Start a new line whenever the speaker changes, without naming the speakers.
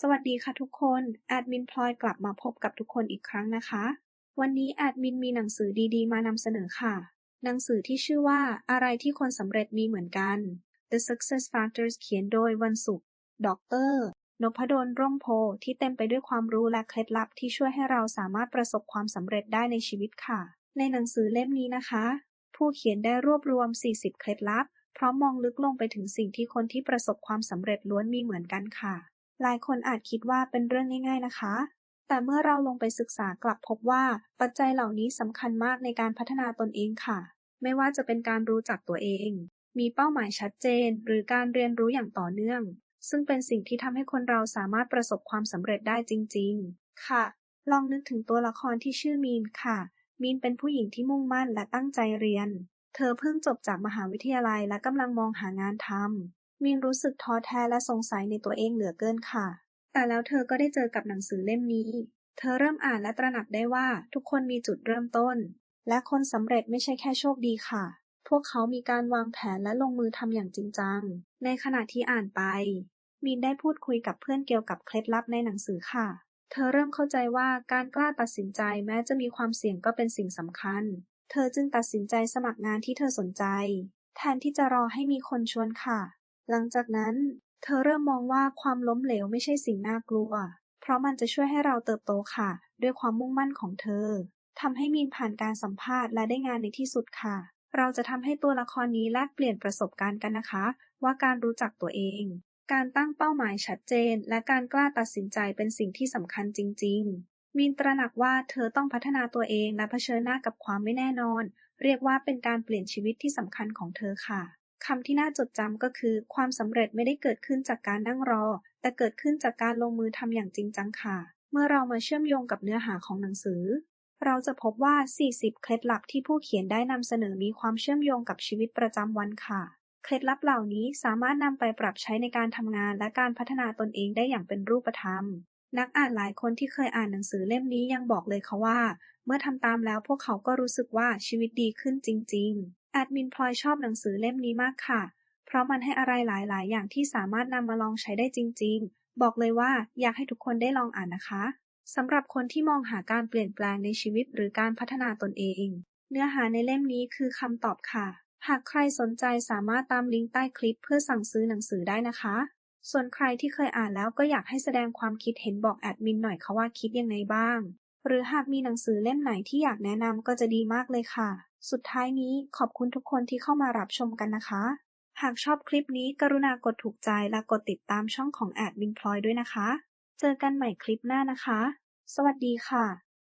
สวัสดีค่ะทุกคน แอดมินพลอยกลับมาพบกับทุกคนอีกครั้งนะคะ วันนี้แอดมินมีหนังสือดีๆ มานำเสนอค่ะ หนังสือที่ชื่อว่าอะไรที่คนสำเร็จมีเหมือนกัน The Success Factors เขียนโดยวันศุกร์ ดร นพดล ร่มโพธิ์ที่เต็มไปด้วยความรู้และเคล็ดลับที่ช่วยให้เราสามารถประสบความสำเร็จได้ในชีวิตค่ะ ในหนังสือเล่มนี้นะคะ ผู้เขียนได้รวบรวม 40 เคล็ดลับ พร้อมมองลึกลงไปถึงสิ่งที่คนที่ประสบความสำเร็จล้วนมีเหมือนกันค่ะ หลายคนอาจคิดว่าเป็นเรื่องง่ายๆนะคะ แต่เมื่อเราลงไปศึกษากลับพบว่าปัจจัยเหล่านี้สำคัญมากในการพัฒนาตนเองค่ะ ไม่ว่าจะเป็นการรู้จักตัวเอง มีเป้าหมายชัดเจน หรือการเรียนรู้อย่างต่อเนื่อง ซึ่งเป็นสิ่งที่ทำให้คนเราสามารถประสบความสำเร็จได้จริง ๆ ค่ะ ลองนึกถึงตัวละครที่ชื่อมีนค่ะ มีนเป็นผู้หญิงที่มุ่งมั่นและตั้งใจเรียน เธอเพิ่งจบจากมหาวิทยาลัยและกำลังมองหางานทำ มีนรู้สึกท้อแท้และสงสัยในตัวเองเหลือเกินค่ะ แต่แล้วเธอก็ได้เจอกับหนังสือเล่มนี้ เธอเริ่มอ่านและตระหนักได้ว่าทุกคนมีจุดเริ่มต้น และคนสำเร็จไม่ใช่แค่โชคดีค่ะ พวกเขามีการวางแผนและลงมือทำอย่างจริงจัง ในขณะที่อ่านไป มีนได้พูดคุยกับเพื่อนเกี่ยวกับเคล็ดลับในหนังสือค่ะ เธอเริ่มเข้าใจว่าการกล้าตัดสินใจแม้จะมีความเสี่ยงก็เป็นสิ่งสำคัญ เธอจึงตัดสินใจสมัครงานที่เธอสนใจ แทนที่จะรอให้มีคนชวนค่ะ หลังจากนั้นเธอเริ่มมองว่าความล้มเหลวไม่ใช่สิ่งน่ากลัว เพราะมันจะช่วยให้เราเติบโตค่ะ ด้วยความมุ่งมั่นของเธอทำให้มีนผ่านการสัมภาษณ์และได้งานในที่สุดค่ะ เราจะทำให้ตัวละครนี้แลกเปลี่ยนประสบการณ์กันนะคะ ว่าการรู้จักตัวเอง การตั้งเป้าหมายชัดเจน และการกล้าตัดสินใจเป็นสิ่งที่สำคัญจริง ๆ มีนตระหนักว่าเธอต้องพัฒนาตัวเองและเผชิญหน้ากับความไม่แน่นอน เรียกว่าเป็นการเปลี่ยนชีวิตที่สำคัญของเธอค่ะ คำที่น่าจดจำก็คือ ความสำเร็จไม่ได้เกิดขึ้นจากการนั่งรอ แต่เกิดขึ้นจากการลงมือทำอย่างจริงจังค่ะ เมื่อเรามาเชื่อมโยงกับเนื้อหาของหนังสือ เราจะพบว่า 40 เคล็ดลับที่ผู้เขียนได้นำเสนอมีความเชื่อมโยงกับชีวิตประจำวันค่ะ เคล็ดลับเหล่านี้สามารถนำไปปรับใช้ในการทำงานและการพัฒนาตนเองได้อย่างเป็นรูปธรรม นักอ่านหลายคนที่เคยอ่านหนังสือเล่มนี้ยังบอกเลยค่ะว่า เมื่อทำตามแล้วพวกเขาก็รู้สึกว่าชีวิตดีขึ้นจริง ๆ แอดมินพลอยชอบหนังสือเล่มนี้มากค่ะ เพราะมันให้อะไรหลาย ๆ อย่างที่สามารถนำมาลองใช้ได้จริง ๆ บอกเลยว่าอยากให้ทุกคนได้ลองอ่านนะคะสำหรับคนที่มองหาการเปลี่ยนแปลงในชีวิตหรือการพัฒนาตนเอง เนื้อหาในเล่มนี้คือคำตอบค่ะ หากใครสนใจสามารถตามลิงก์ใต้คลิปเพื่อสั่งซื้อหนังสือได้นะคะ ส่วนใครที่เคยอ่านแล้วก็อยากให้แสดงความคิดเห็นบอกแอดมินหน่อยค่ะว่าคิดยังไงบ้าง หรือหากมีหนังสือเล่มไหนที่อยากแนะนำก็จะดีมากเลยค่ะ สุดท้ายนี้ขอบคุณทุกคนที่เข้ามารับชมกันนะคะ หากชอบคลิปนี้กรุณากดถูกใจและกดติดตามช่องของแอดมินพลอยด้วยนะคะ เจอกันใหม่คลิปหน้านะคะ สวัสดีค่ะ